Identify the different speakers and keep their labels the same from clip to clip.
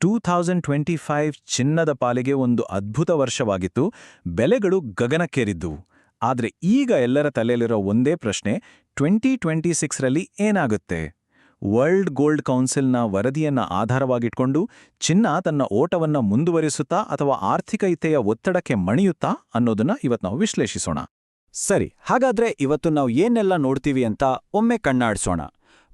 Speaker 1: Two thousand twenty five ಚಿನ್ನದ ಪಾಲಿಗೆ ಒಂದು ಅದ್ಭುತ ವರ್ಷವಾಗಿತ್ತು. ಬೆಲೆಗಳು ಗಗನಕ್ಕೇರಿದ್ದುವು. ಆದರೆ ಈಗ ಎಲ್ಲರ ತಲೆಯಲ್ಲಿರೋ ಒಂದೇ ಪ್ರಶ್ನೆ ಟ್ವೆಂಟಿ ಟ್ವೆಂಟಿ ಸಿಕ್ಸ್ರಲ್ಲಿ ಏನಾಗುತ್ತೆ? ವರ್ಲ್ಡ್ ಗೋಲ್ಡ್ ಕೌನ್ಸಿಲ್ನ ವರದಿಯನ್ನ ಆಧಾರವಾಗಿಟ್ಕೊಂಡು ಚಿನ್ನ ತನ್ನ ಓಟವನ್ನ ಮುಂದುವರಿಸುತ್ತಾ ಅಥವಾ ಆರ್ಥಿಕತೆಯ ಒತ್ತಡಕ್ಕೆ ಮಣಿಯುತ್ತಾ ಅನ್ನೋದನ್ನ ಇವತ್ತು ನಾವು ವಿಶ್ಲೇಷಿಸೋಣ.
Speaker 2: ಸರಿ, ಹಾಗಾದ್ರೆ ಇವತ್ತು ನಾವು ಏನೆಲ್ಲ ನೋಡ್ತೀವಿ ಅಂತ ಒಮ್ಮೆ ಕಣ್ಣಾಡ್ಸೋಣ.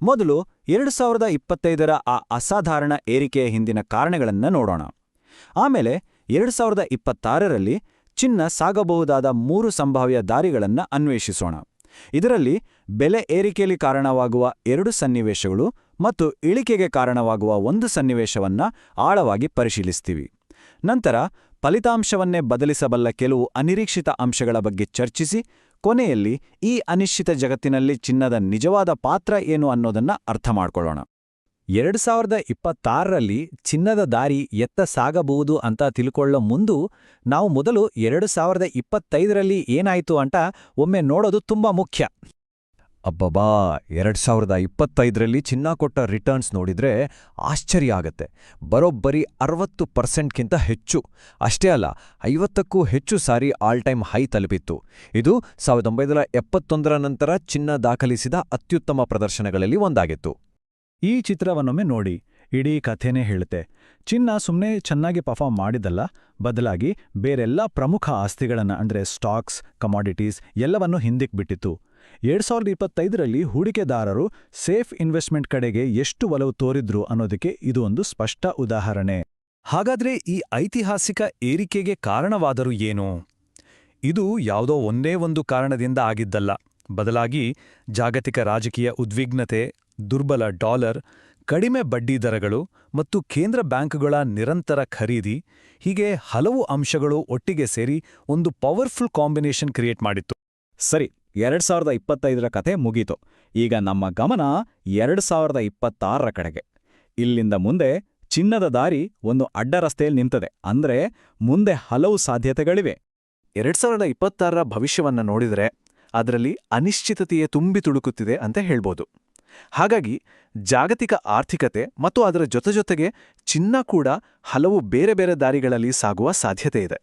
Speaker 2: ಮೊದಲು ಎರಡು ಸಾವಿರದ ಇಪ್ಪತ್ತೈದರ ಆ ಅಸಾಧಾರಣ ಏರಿಕೆಯ ಹಿಂದಿನ ಕಾರಣಗಳನ್ನು ನೋಡೋಣ. ಆಮೇಲೆ ಎರಡು ಸಾವಿರದ ಇಪ್ಪತ್ತಾರರಲ್ಲಿ ಚಿನ್ನ ಸಾಗಬಹುದಾದ ಮೂರು ಸಂಭಾವ್ಯ ದಾರಿಗಳನ್ನು ಅನ್ವೇಷಿಸೋಣ. ಇದರಲ್ಲಿ ಬೆಲೆ ಏರಿಕೆಯಲ್ಲಿ ಕಾರಣವಾಗುವ ಎರಡು ಸನ್ನಿವೇಶಗಳು ಮತ್ತು ಇಳಿಕೆಗೆ ಕಾರಣವಾಗುವ ಒಂದು ಸನ್ನಿವೇಶವನ್ನ ಆಳವಾಗಿ ಪರಿಶೀಲಿಸ್ತೀವಿ. ನಂತರ ಫಲಿತಾಂಶವನ್ನೇ ಬದಲಿಸಬಲ್ಲ ಕೆಲವು ಅನಿರೀಕ್ಷಿತ ಅಂಶಗಳ ಬಗ್ಗೆ ಚರ್ಚಿಸಿ ಕೊನೆಯಲ್ಲಿ ಈ ಅನಿಶ್ಚಿತ ಜಗತ್ತಿನಲ್ಲಿ ಚಿನ್ನದ ನಿಜವಾದ ಪಾತ್ರ ಏನು ಅನ್ನೋದನ್ನ ಅರ್ಥ ಮಾಡಿಕೊಳ್ಳೋಣ.
Speaker 3: ಎರಡು ಸಾವಿರದ ಇಪ್ಪತ್ತಾರರಲ್ಲಿ ಚಿನ್ನದ ದಾರಿ ಎತ್ತ ಸಾಗಬಹುದು ಅಂತ ತಿಳ್ಕೊಳ್ಳೋ ಮುಂದು ನಾವು ಮೊದಲು ಎರಡು ಸಾವಿರದ ಇಪ್ಪತ್ತೈದರಲ್ಲಿ ಏನಾಯ್ತು ಅಂತ ಒಮ್ಮೆ ನೋಡೋದು ತುಂಬಾ ಮುಖ್ಯ.
Speaker 2: ಅಬ್ಬಬಾ ಎರಡು ಸಾವಿರದ ಇಪ್ಪತ್ತೈದರಲ್ಲಿ ಚಿನ್ನ ಕೊಟ್ಟ ರಿಟರ್ನ್ಸ್ ನೋಡಿದ್ರೆ ಆಶ್ಚರ್ಯ ಆಗತ್ತೆ. ಬರೋಬ್ಬರಿ ಅರವತ್ತು ಪರ್ಸೆಂಟ್ಗಿಂತ ಹೆಚ್ಚು. ಅಷ್ಟೇ ಅಲ್ಲ, ಐವತ್ತಕ್ಕೂ ಹೆಚ್ಚು ಸಾರಿ ಆಲ್ ಟೈಮ್ ಹೈ ತಲುಪಿತ್ತು. ಇದು ಸಾವಿರದ ಒಂಬೈನೂರ ಎಪ್ಪತ್ತೊಂದರ ನಂತರ ಚಿನ್ನ ದಾಖಲಿಸಿದ ಅತ್ಯುತ್ತಮ ಪ್ರದರ್ಶನಗಳಲ್ಲಿ ಒಂದಾಗಿತ್ತು.
Speaker 1: ಈ ಚಿತ್ರವನ್ನೊಮ್ಮೆ ನೋಡಿ, ಇಡೀ ಕಥೆನೇ ಹೇಳುತ್ತೆ. ಚಿನ್ನ ಸುಮ್ಮನೆ ಚೆನ್ನಾಗಿ ಪರ್ಫಾರ್ಮ್ ಮಾಡಿದಲ್ಲ ಬದಲಾಗಿ ಬೇರೆಲ್ಲ ಪ್ರಮುಖ ಆಸ್ತಿಗಳನ್ನ, ಅಂದ್ರೆ ಸ್ಟಾಕ್ಸ್ ಕಮಾಡಿಟೀಸ್ ಎಲ್ಲವನ್ನೂ ಹಿಂದಿಕ್ ಬಿಟ್ಟಿತ್ತು ಎರಡ್ ಸಾವಿರದ ಇಪ್ಪತ್ತೈದರಲ್ಲಿ ಹೂಡಿಕೆದಾರರು ಸೇಫ್ ಇನ್ವೆಸ್ಟ್ಮೆಂಟ್ ಕಡೆಗೆ ಎಷ್ಟು ಒಲವು ತೋರಿದ್ರು ಅನ್ನೋದಕ್ಕೆ ಇದು ಒಂದು ಸ್ಪಷ್ಟ ಉದಾಹರಣೆ.
Speaker 4: ಹಾಗಾದ್ರೆ ಈ ಐತಿಹಾಸಿಕ ಏರಿಕೆಗೆ ಕಾರಣವಾದರೂ ಏನು? ಇದು ಯಾವುದೋ ಒಂದೇ ಒಂದು ಕಾರಣದಿಂದ ಆಗಿದ್ದಲ್ಲ. ಬದಲಾಗಿ ಜಾಗತಿಕ ರಾಜಕೀಯ ಉದ್ವಿಗ್ನತೆ, ದುರ್ಬಲ ಡಾಲರ್, ಕಡಿಮೆ ಬಡ್ಡಿದರಗಳು ಮತ್ತು ಕೇಂದ್ರ ಬ್ಯಾಂಕ್ಗಳ ನಿರಂತರ ಖರೀದಿ ಹೀಗೆ ಹಲವು ಅಂಶಗಳು ಒಟ್ಟಿಗೆ ಸೇರಿ ಒಂದು ಪವರ್ಫುಲ್ ಕಾಂಬಿನೇಷನ್ ಕ್ರಿಯೇಟ್ ಮಾಡಿತ್ತು.
Speaker 2: ಸರಿ ಎರಡ್ ಸಾವಿರದ ಇಪ್ಪತ್ತೈದರ ಕಥೆ ಮುಗೀತು. ಈಗ ನಮ್ಮ ಗಮನ ಎರಡು ಸಾವಿರದ ಇಪ್ಪತ್ತಾರರ ಕಡೆಗೆ. ಇಲ್ಲಿಂದ ಮುಂದೆ ಚಿನ್ನದ ದಾರಿ ಒಂದು ಅಡ್ಡ ರಸ್ತೆಯಲ್ಲಿ ನಿಂತದೆ. ಅಂದ್ರೆ ಮುಂದೆ ಹಲವು ಸಾಧ್ಯತೆಗಳಿವೆ.
Speaker 4: ಎರಡ್ ಸಾವಿರದ ಇಪ್ಪತ್ತಾರರ ಭವಿಷ್ಯವನ್ನ ನೋಡಿದರೆ ಅದರಲ್ಲಿ ಅನಿಶ್ಚಿತತೆಯೇ ತುಂಬಿ ತುಳುಕುತ್ತಿದೆ ಅಂತ ಹೇಳ್ಬೋದು. ಹಾಗಾಗಿ ಜಾಗತಿಕ ಆರ್ಥಿಕತೆ ಮತ್ತು ಅದರ ಜೊತೆಜೊತೆಗೆ ಚಿನ್ನ ಕೂಡ ಹಲವು ಬೇರೆ ಬೇರೆ ದಾರಿಗಳಲ್ಲಿ ಸಾಗುವ ಸಾಧ್ಯತೆ ಇದೆ.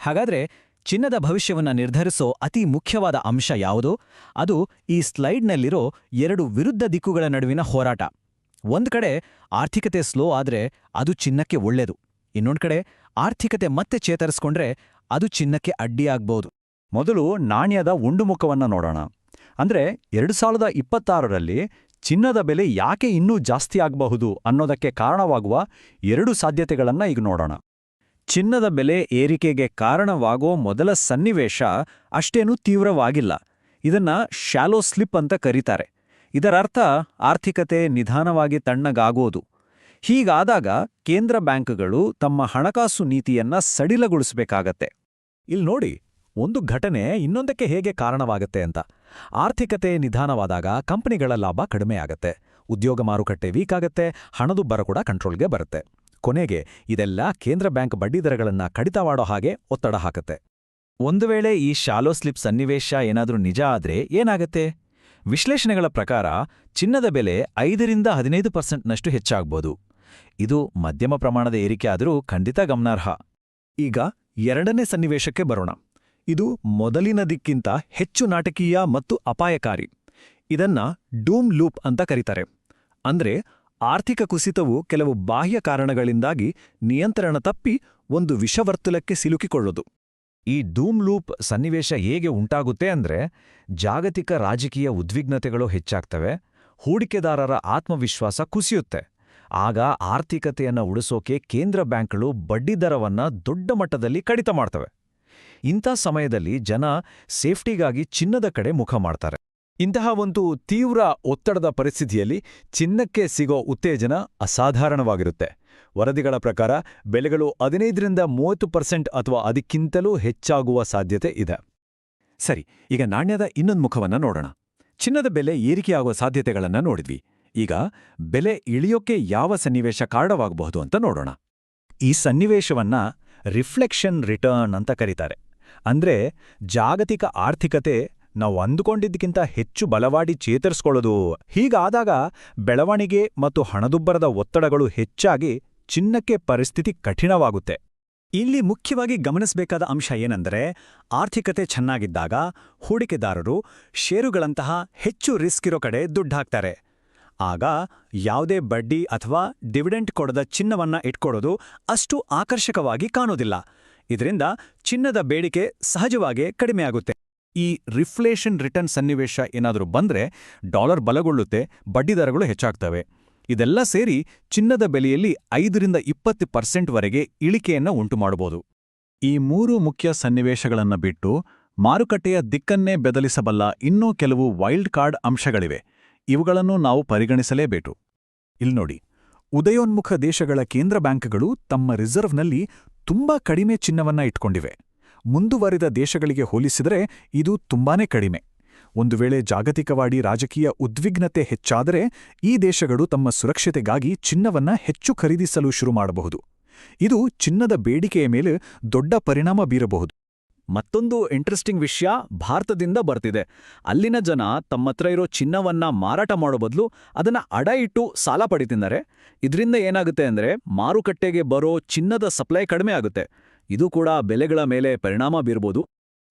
Speaker 3: ಹಾಗಾದ್ರೆ ಚಿನ್ನದ ಭವಿಷ್ಯವನ್ನ ನಿರ್ಧರಿಸೋ ಅತಿ ಮುಖ್ಯವಾದ ಅಂಶ ಯಾವುದು? ಅದು ಈ ಸ್ಲೈಡ್ನಲ್ಲಿರೋ ಎರಡು ವಿರುದ್ಧ ದಿಕ್ಕುಗಳ ನಡುವಿನ ಹೋರಾಟ. ಒಂದು ಕಡೆ ಆರ್ಥಿಕತೆ ಸ್ಲೋ ಆದ್ರೆ ಅದು ಚಿನ್ನಕ್ಕೆ ಒಳ್ಳೆಯದು ಇನ್ನೊಂದು ಕಡೆ ಆರ್ಥಿಕತೆ ಮತ್ತೆ ಚೇತರಿಸ್ಕೊಂಡ್ರೆ ಅದು ಚಿನ್ನಕ್ಕೆ ಅಡ್ಡಿಯಾಗ್ಬೋದು
Speaker 2: ಮೊದಲು ನಾಣ್ಯದ ಉಂಡುಮುಖವನ್ನು ನೋಡೋಣ. ಅಂದ್ರೆ ಎರಡು ಸಾವಿರದ ಇಪ್ಪತ್ತಾರರಲ್ಲಿ ಚಿನ್ನದ ಬೆಲೆ ಯಾಕೆ ಇನ್ನೂ ಜಾಸ್ತಿ ಆಗಬಹುದು ಅನ್ನೋದಕ್ಕೆ ಕಾರಣವಾಗುವ ಎರಡು ಸಾಧ್ಯತೆಗಳನ್ನು ಈಗ ನೋಡೋಣ. ಚಿನ್ನದ ಬೆಲೆ ಏರಿಕೆಗೆ ಕಾರಣವಾಗೋ ಮೊದಲ ಸನ್ನಿವೇಶ ಅಷ್ಟೇನೂ ತೀವ್ರವಾಗಿಲ್ಲ. ಇದನ್ನ ಶಾಲೋ ಸ್ಲಿಪ್ ಅಂತ ಕರೀತಾರೆ. ಇದರರ್ಥ ಆರ್ಥಿಕತೆ ನಿಧಾನವಾಗಿ ತಣ್ಣಗಾಗೋದು. ಹೀಗಾದಾಗ ಕೇಂದ್ರ ಬ್ಯಾಂಕ್ಗಳು ತಮ್ಮ ಹಣಕಾಸು ನೀತಿಯನ್ನ ಸಡಿಲಗೊಳಿಸಬೇಕಾಗತ್ತೆ.
Speaker 3: ಇಲ್ಲಿ ನೋಡಿ, ಒಂದು ಘಟನೆ ಇನ್ನೊಂದಕ್ಕೆ ಹೇಗೆ ಕಾರಣವಾಗತ್ತೆ ಅಂತ. ಆರ್ಥಿಕತೆ ನಿಧಾನವಾದಾಗ ಕಂಪನಿಗಳ ಲಾಭ ಕಡಿಮೆ ಆಗತ್ತೆ ಉದ್ಯೋಗ ಮಾರುಕಟ್ಟೆ ವೀಕ್ ಆಗತ್ತೆ, ಹಣದುಬ್ಬರ ಕೂಡ ಕಂಟ್ರೋಲ್ಗೆ ಬರುತ್ತೆ. ಕೊನೆಗೆ ಇದೆಲ್ಲ ಕೇಂದ್ರ ಬ್ಯಾಂಕ್ ಬಡ್ಡಿದರಗಳನ್ನ ಕಡಿತ ಮಾಡೋ ಹಾಗೆ ಒತ್ತಡ ಹಾಕತ್ತೆ. ಒಂದು ವೇಳೆ ಈ ಶಾಲೋ ಸ್ಲಿಪ್ ಸನ್ನಿವೇಶ ಏನಾದರೂ ನಿಜ ಆದ್ರೆ ಏನಾಗತ್ತೆ? ವಿಶ್ಲೇಷಣೆಗಳ ಪ್ರಕಾರ ಚಿನ್ನದ ಬೆಲೆ ಐದರಿಂದ ಹದಿನೈದು ಪರ್ಸೆಂಟ್ನಷ್ಟು ಹೆಚ್ಚಾಗ್ಬೋದು. ಇದು ಮಧ್ಯಮ ಪ್ರಮಾಣದ ಏರಿಕೆ ಆದರೂ ಖಂಡಿತ ಗಮನಾರ್ಹ.
Speaker 1: ಈಗ ಎರಡನೇ ಸನ್ನಿವೇಶಕ್ಕೆ ಬರೋಣ. ಇದು ಮೊದಲಿನದಕ್ಕಿಂತ ಹೆಚ್ಚು ನಾಟಕೀಯ ಮತ್ತು ಅಪಾಯಕಾರಿ. ಇದನ್ನ ಡೂಮ್ ಲೂಪ್ ಅಂತ ಕರೀತಾರೆ. ಅಂದ್ರೆ ಆರ್ಥಿಕ ಕುಸಿತವು ಕೆಲವು ಬಾಹ್ಯ ಕಾರಣಗಳಿಂದಾಗಿ ನಿಯಂತ್ರಣ ತಪ್ಪಿ ಒಂದು ವಿಷವರ್ತುಲಕ್ಕೆ ಸಿಲುಕಿಕೊಳ್ಳೋದು.
Speaker 3: ಈ ಡೂಮ್ ಲೂಪ್ ಸನ್ನಿವೇಶ ಹೇಗೆ ಉಂಟಾಗುತ್ತೆ ಅಂದ್ರೆ ಜಾಗತಿಕ ರಾಜಕೀಯ ಉದ್ವಿಗ್ನತೆಗಳು ಹೆಚ್ಚಾಗ್ತವೆ, ಹೂಡಿಕೆದಾರರ ಆತ್ಮವಿಶ್ವಾಸ ಕುಸಿಯುತ್ತೆ. ಆಗ ಆರ್ಥಿಕತೆಯನ್ನು ಉಳಿಸೋಕೆ ಕೇಂದ್ರ ಬ್ಯಾಂಕ್ಗಳು ಬಡ್ಡಿದರವನ್ನ ದೊಡ್ಡ ಮಟ್ಟದಲ್ಲಿ ಕಡಿತ ಮಾಡ್ತವೆ. ಇಂಥ ಸಮಯದಲ್ಲಿ ಜನ ಸೇಫ್ಟಿಗಾಗಿ ಚಿನ್ನದ ಕಡೆ ಮುಖ ಮಾಡ್ತಾರೆ.
Speaker 1: ಇಂತಹ ಒಂದು ತೀವ್ರ ಒತ್ತಡದ ಪರಿಸ್ಥಿತಿಯಲ್ಲಿ ಚಿನ್ನಕ್ಕೆ ಸಿಗೋ ಉತ್ತೇಜನ ಅಸಾಧಾರಣವಾಗಿರುತ್ತೆ. ವರದಿಗಳ ಪ್ರಕಾರ ಬೆಲೆಗಳು ಹದಿನೈದರಿಂದ ಮೂವತ್ತು ಪರ್ಸೆಂಟ್ ಅಥವಾ ಅದಕ್ಕಿಂತಲೂ ಹೆಚ್ಚಾಗುವ ಸಾಧ್ಯತೆ ಇದೆ. ಸರಿ, ಈಗ ನಾಣ್ಯದ ಇನ್ನೊಂದು ಮುಖವನ್ನ ನೋಡೋಣ. ಚಿನ್ನದ ಬೆಲೆ ಏರಿಕೆಯಾಗುವ ಸಾಧ್ಯತೆಗಳನ್ನ ನೋಡಿದ್ವಿ. ಈಗ ಬೆಲೆ ಇಳಿಯೋಕೆ ಯಾವ ಸನ್ನಿವೇಶ ಕಾರಣವಾಗಬಹುದು ಅಂತ ನೋಡೋಣ. ಈ ಸನ್ನಿವೇಶವನ್ನ ರಿಫ್ಲೆಕ್ಷನ್ ರಿಟರ್ನ್ ಅಂತ ಕರೀತಾರೆ. ಅಂದ್ರೆ ಜಾಗತಿಕ ಆರ್ಥಿಕತೆ ನಾವು ಅಂದುಕೊಂಡಿದ್ದಕ್ಕಿಂತ ಹೆಚ್ಚು ಬಲವಾಡಿ ಚೇತರಿಸ್ಕೊಳ್ಳೋದು. ಹೀಗಾದಾಗ ಬೆಳವಣಿಗೆ ಮತ್ತು ಹಣದುಬ್ಬರದ ಒತ್ತಡಗಳು ಹೆಚ್ಚಾಗಿ
Speaker 2: ಚಿನ್ನಕ್ಕೆ ಪರಿಸ್ಥಿತಿ ಕಠಿಣವಾಗುತ್ತೆ. ಇಲ್ಲಿ ಮುಖ್ಯವಾಗಿ ಗಮನಿಸಬೇಕಾದ ಅಂಶ ಏನೆಂದರೆ, ಆರ್ಥಿಕತೆ ಚೆನ್ನಾಗಿದ್ದಾಗ ಹೂಡಿಕೆದಾರರು ಷೇರುಗಳಂತಹ ಹೆಚ್ಚು ರಿಸ್ಕ್ ಇರೋ ಕಡೆ ದುಡ್ಡು ಹಾಕ್ತಾರೆ ಆಗ ಯಾವುದೇ ಬಡ್ಡಿ ಅಥವಾ ಡಿವಿಡೆಂಟ್ ಕೊಡದ ಚಿನ್ನವನ್ನ ಇಟ್ಕೊಡೋದು ಅಷ್ಟು ಆಕರ್ಷಕವಾಗಿ ಕಾಣೋದಿಲ್ಲ. ಇದರಿಂದ ಚಿನ್ನದ ಬೇಡಿಕೆ ಸಹಜವಾಗೇ ಕಡಿಮೆಯಾಗುತ್ತೆ.
Speaker 3: ಈ ರಿಫ್ಲೇಷನ್ ರಿಟರ್ನ್ ಸನ್ನಿವೇಶ ಏನಾದರೂ ಬಂದ್ರೆ ಡಾಲರ್ ಬಲಗೊಳ್ಳುತ್ತೆ ಬಡ್ಡಿದರಗಳು ಹೆಚ್ಚಾಗ್ತವೆ. ಇದೆಲ್ಲ ಸೇರಿ ಚಿನ್ನದ ಬೆಲೆಯಲ್ಲಿ ಐದರಿಂದ ಇಪ್ಪತ್ತು ಪರ್ಸೆಂಟ್ವರೆಗೆ ಇಳಿಕೆಯನ್ನು ಉಂಟು ಮಾಡಬಹುದು
Speaker 4: ಈ ಮೂರು ಮುಖ್ಯ ಸನ್ನಿವೇಶಗಳನ್ನು ಬಿಟ್ಟು ಮಾರುಕಟ್ಟೆಯ ದಿಕ್ಕನ್ನೇ ಬೆದಲಿಸಬಲ್ಲ ಇನ್ನೂ ಕೆಲವು ವೈಲ್ಡ್ ಕಾರ್ಡ್ ಅಂಶಗಳಿವೆ. ಇವುಗಳನ್ನು ನಾವು ಪರಿಗಣಿಸಲೇಬೇಕು. ಇಲ್ನೋಡಿ ಉದಯೋನ್ಮುಖ ದೇಶಗಳ ಕೇಂದ್ರ ಬ್ಯಾಂಕ್ಗಳು ತಮ್ಮ ರಿಸರ್ವ್ನಲ್ಲಿ ತುಂಬಾ ಕಡಿಮೆ ಚಿನ್ನವನ್ನ ಇಟ್ಕೊಂಡಿವೆ. ಮುಂದುವರಿದ ದೇಶಗಳಿಗೆ ಹೋಲಿಸಿದರೆ ಇದು ತುಂಬಾನೇ ಕಡಿಮೆ. ಒಂದು ವೇಳೆ ಜಾಗತಿಕವಾಡಿ ರಾಜಕೀಯ ಉದ್ವಿಗ್ನತೆ ಹೆಚ್ಚಾದರೆ ಈ ದೇಶಗಳು ತಮ್ಮ ಸುರಕ್ಷತೆಗಾಗಿ ಚಿನ್ನವನ್ನ ಹೆಚ್ಚು ಖರೀದಿಸಲು ಶುರು ಮಾಡಬಹುದು. ಇದು ಚಿನ್ನದ ಬೇಡಿಕೆಯ ಮೇಲೆ ದೊಡ್ಡ ಪರಿಣಾಮ ಬೀರಬಹುದು.
Speaker 2: ಮತ್ತೊಂದು ಇಂಟ್ರೆಸ್ಟಿಂಗ್ ವಿಷಯ ಭಾರತದಿಂದ ಬರ್ತಿದೆ. ಅಲ್ಲಿನ ಜನ ತಮ್ಮತ್ರ ಇರೋ ಚಿನ್ನವನ್ನ ಮಾರಾಟ ಮಾಡೋ ಬದಲು ಅದನ್ನ ಅಡ ಇಟ್ಟು ಸಾಲ ಪಡಿತಿದ್ದಾರೆ. ಇದರಿಂದ ಏನಾಗುತ್ತೆ ಅಂದ್ರೆ ಮಾರುಕಟ್ಟೆಗೆ ಬರೋ ಚಿನ್ನದ ಸಪ್ಲೈ ಕಡಿಮೆ ಆಗುತ್ತೆ. ಇದು ಕೂಡ ಬೆಲೆಗಳ ಮೇಲೆ ಪರಿಣಾಮ ಬೀರ್ಬೋದು.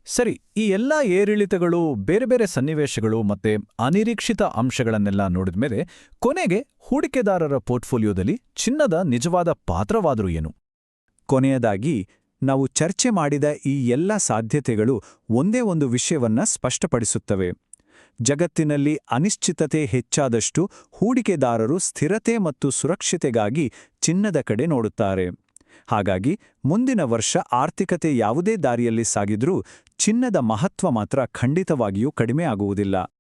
Speaker 3: ಸರಿ, ಈ ಎಲ್ಲಾ ಏರಿಳಿತಗಳು, ಬೇರೆ ಬೇರೆ ಸನ್ನಿವೇಶಗಳು ಮತ್ತೆ ಅನಿರೀಕ್ಷಿತ ಅಂಶಗಳನ್ನೆಲ್ಲ ನೋಡಿದ್ಮೇಲೆ ಕೊನೆಗೆ ಹೂಡಿಕೆದಾರರ ಪೋರ್ಟ್ಫೋಲಿಯೋದಲ್ಲಿ ಚಿನ್ನದ ನಿಜವಾದ ಪಾತ್ರವಾದರೂ ಏನು?
Speaker 2: ಕೊನೆಯದಾಗಿ, ನಾವು ಚರ್ಚೆ ಮಾಡಿದ ಈ ಎಲ್ಲ ಸಾಧ್ಯತೆಗಳು ಒಂದೇ ಒಂದು ವಿಷಯವನ್ನ ಸ್ಪಷ್ಟಪಡಿಸುತ್ತವೆ. ಜಗತ್ತಿನಲ್ಲಿ ಅನಿಶ್ಚಿತತೆ ಹೆಚ್ಚಾದಷ್ಟು ಹೂಡಿಕೆದಾರರು ಸ್ಥಿರತೆ ಮತ್ತು ಸುರಕ್ಷತೆಗಾಗಿ ಚಿನ್ನದ ಕಡೆ ನೋಡುತ್ತಾರೆ. ಹಾಗಾಗಿ ಮುಂದಿನ ವರ್ಷ ಆರ್ಥಿಕತೆ ಯಾವುದೇ ದಾರಿಯಲ್ಲಿ ಸಾಗಿದ್ರೂ ಚಿನ್ನದ ಮಹತ್ವ ಮಾತ್ರ ಖಂಡಿತವಾಗಿಯೂ ಕಡಿಮೆ ಆಗುವುದಿಲ್ಲ.